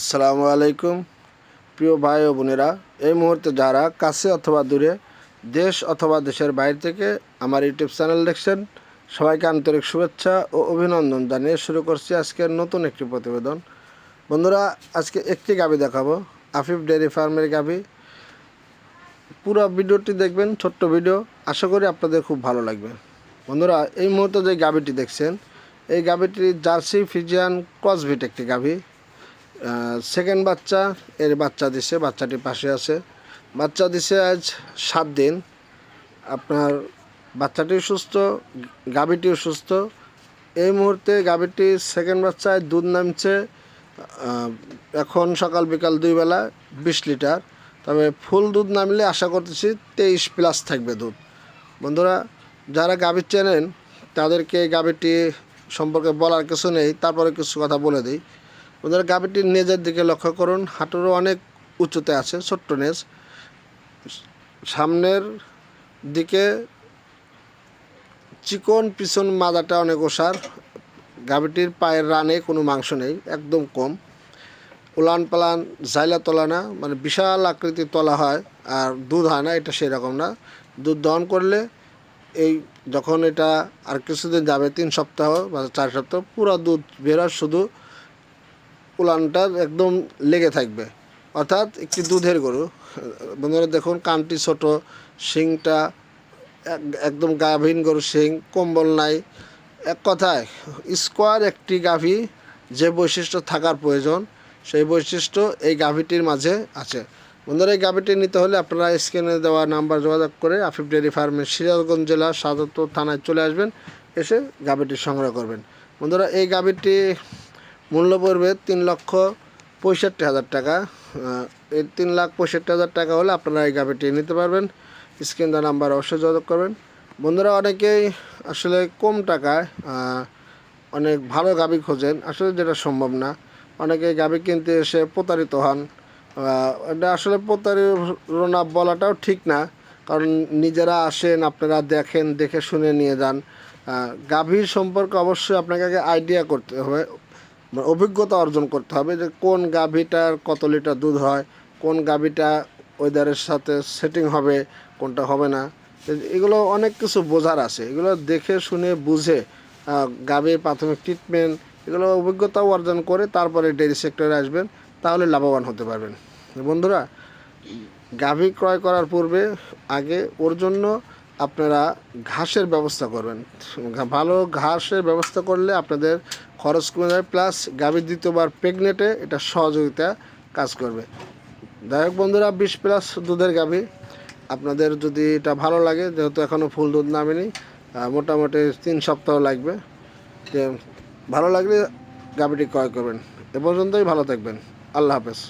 আসসালামু আলাইকুম। প্রিয় ভাই ও বোনেরা, এই মুহূর্তে যারা কাছে অথবা দূরে, দেশ অথবা দেশের বাইরে থেকে আমার ইউটিউব চ্যানেল দেখছেন, সবাইকে আন্তরিক শুভেচ্ছা ও অভিনন্দন জানিয়ে শুরু করছি আজকের নতুন একটি প্রতিবেদন। বন্ধুরা, আজকে একটি গাবি দেখাবো, আফিফ ডেয়ারি ফার্মের গাবি। পুরো ভিডিওটি দেখবেন, ছোট্ট ভিডিও, আশা করি আপনাদের খুব ভালো লাগবে। বন্ধুরা, এই মুহূর্তে যে গাবিটি দেখছেন, এই গাবিটি জার্সি ফিজিয়ান ক্রসভিট একটি গাভি সেকেন্ড বাচ্চা, এর বাচ্চা দিছে, বাচ্চাটি পাশে আছে। বাচ্চা দিছে আজ সাত দিন। আপনার বাচ্চাটিও সুস্থ, গাভীটিও সুস্থ। এই মুহূর্তে গাভীটি সেকেন্ড বাচ্চায় দুধ নামছে এখন সকাল বিকাল দুই বেলা বিশ লিটার। তবে ফুল দুধ নামলে আশা করতেছি তেইশ প্লাস থাকবে দুধ। বন্ধুরা, যারা গাভীর চেনেন, তাদেরকে গাভীটি সম্পর্কে বলার কিছু নেই, তারপরে কিছু কথা বলে দিই। ওদের গাভীটির নেজের দিকে লক্ষ্য করুন। হাঁটুরও অনেক উঁচুতে আছে, ছোট্ট নেজ। সামনের দিকে চিকন পিছন মাদাটা অনেক ওষার গাভীটির পায়ের রানে কোনো মাংস নেই, একদম কম। উলান পালান জাইলা তোলা না মানে বিশাল আকৃতির তোলা হয়, আর দুধ হয় না, এটা সেরকম না। দুধ দহন করলে এই যখন এটা আর কিছুদিন যাবে, তিন সপ্তাহ বা চার সপ্তাহ, পুরো দুধ বেরোয় শুধু উলানটা একদম লেগে থাকবে। অর্থাৎ একটি দুধের গরু। বন্ধুরা দেখুন, কানটি ছোট, শিংটা এক- একদম গাভীন গরু শিং, কম্বল নাই। এক কথায়, স্কোয়ার একটি গাভী, যে বৈশিষ্ট্য থাকার প্রয়োজন, সেই বৈশিষ্ট্য এই গাভীটির মাঝে আছে। বন্ধুরা, এই গাভীটি নিতে হলে আপনারা স্ক্রিনে দেওয়া নাম্বার যোগাযোগ করে আফিফ ডেয়ারি ফার্মের সিরাজগঞ্জ জেলা সাদত থানায় চলে আসবেন, এসে গাভীটি সংগ্রহ করবেন। বন্ধুরা, এই গাভীটি মূল্য পড়বে তিন লক্ষ পঁয়ষট্টি হাজার টাকা। এই তিন লাখ পঁয়ষট্টি হাজার টাকা হলে আপনারা এই গাভিটি নিতে পারবেন। স্ক্রিন দেওয়া নাম্বার অবশ্যই যোগাযোগ করবেন। বন্ধুরা, অনেকেই আসলে কম টাকায় অনেক ভালো গাভি খোঁজেন। আসলে যেটা সম্ভব না। অনেকে গাভি কিনতে এসে প্রতারিত হন। এটা আসলে প্রতারণা বলাটাও ঠিক না। কারণ নিজেরা আসেন, আপনারা দেখেন, দেখে শুনে নিয়ে যান। গাভীর সম্পর্কে অবশ্যই আপনাকে আগে আইডিয়া করতে হবে। অভিজ্ঞতা অর্জন করতে হবে যে কোন গাভীটার কত লিটার দুধ হয়, কোন গাভীটা ওয়েদারের সাথে সেটিং হবে, কোনটা হবে না। এগুলো অনেক কিছু বোঝার আছে। এগুলো দেখে, শুনে, বুঝে গাভীর প্রাথমিক ট্রিটমেন্ট এগুলো অভিজ্ঞতাও অর্জন করে তারপরে ডেয়ারি সেক্টরে আসবেন, তাহলে লাভবান হতে পারবেন। বন্ধুরা, গাভী ক্রয় করার পূর্বে আগে ওর জন্য আপনারা ঘাসের ব্যবস্থা করবেন। ভালো ঘাসের ব্যবস্থা করলে আপনাদের খরচ কমে যাবে প্লাস গাভীর দ্বিতীয়বার প্রেগনেটে এটা সহযোগিতা কাজ করবে। যাই হোক বন্ধুরা, বিশ প্লাস দুধের গাভী। আপনাদের যদি এটা ভালো লাগে, যেহেতু এখনও ফুল দুধ নামেনি মোটামুটি তিন সপ্তাহ লাগবে। ভালো লাগলে গাভীটি ক্রয় করবেন। এ পর্যন্তই ভালো থাকবেন। আল্লাহ হাফেজ।